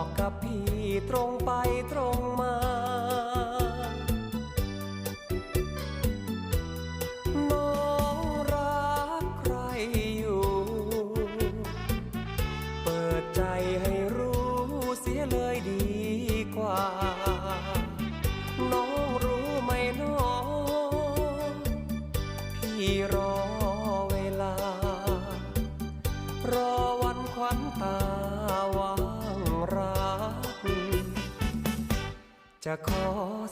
บอกกับพี่ตรงไปตรงมาะขอ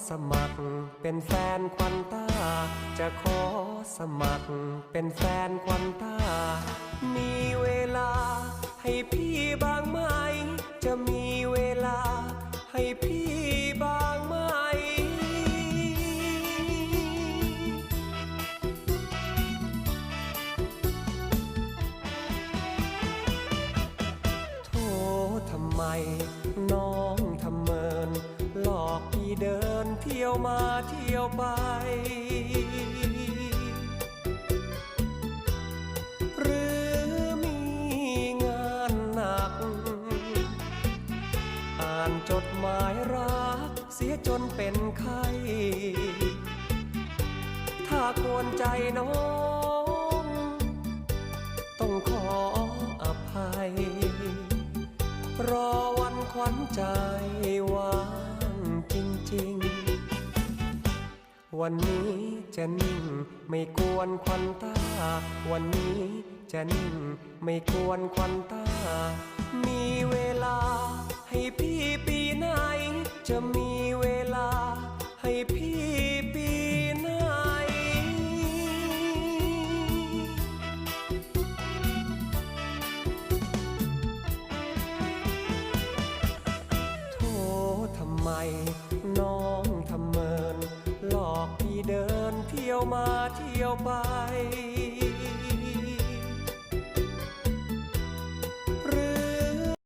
สมัครเป็นแฟนควันตา จะขอสมัครเป็นแฟนควันตา มีเวลาให้พี่บ้างไหม จะมีเวลาให้พี่บ้างไหมโทษทำไมน้อง ที่ยวมาเที่ยวไป หรือมีงานหนัก อ่านจดหมายรักเสียจนเป็นไข้ถ้ากวนใจน้อง ต้องขออภัย รอวันขวัญใจว่า วันนี้จะนิ่งไม่กวนควันตา วันนี้จะนิ่งไม่กวนควันตา มีเว มาเที่ยวไป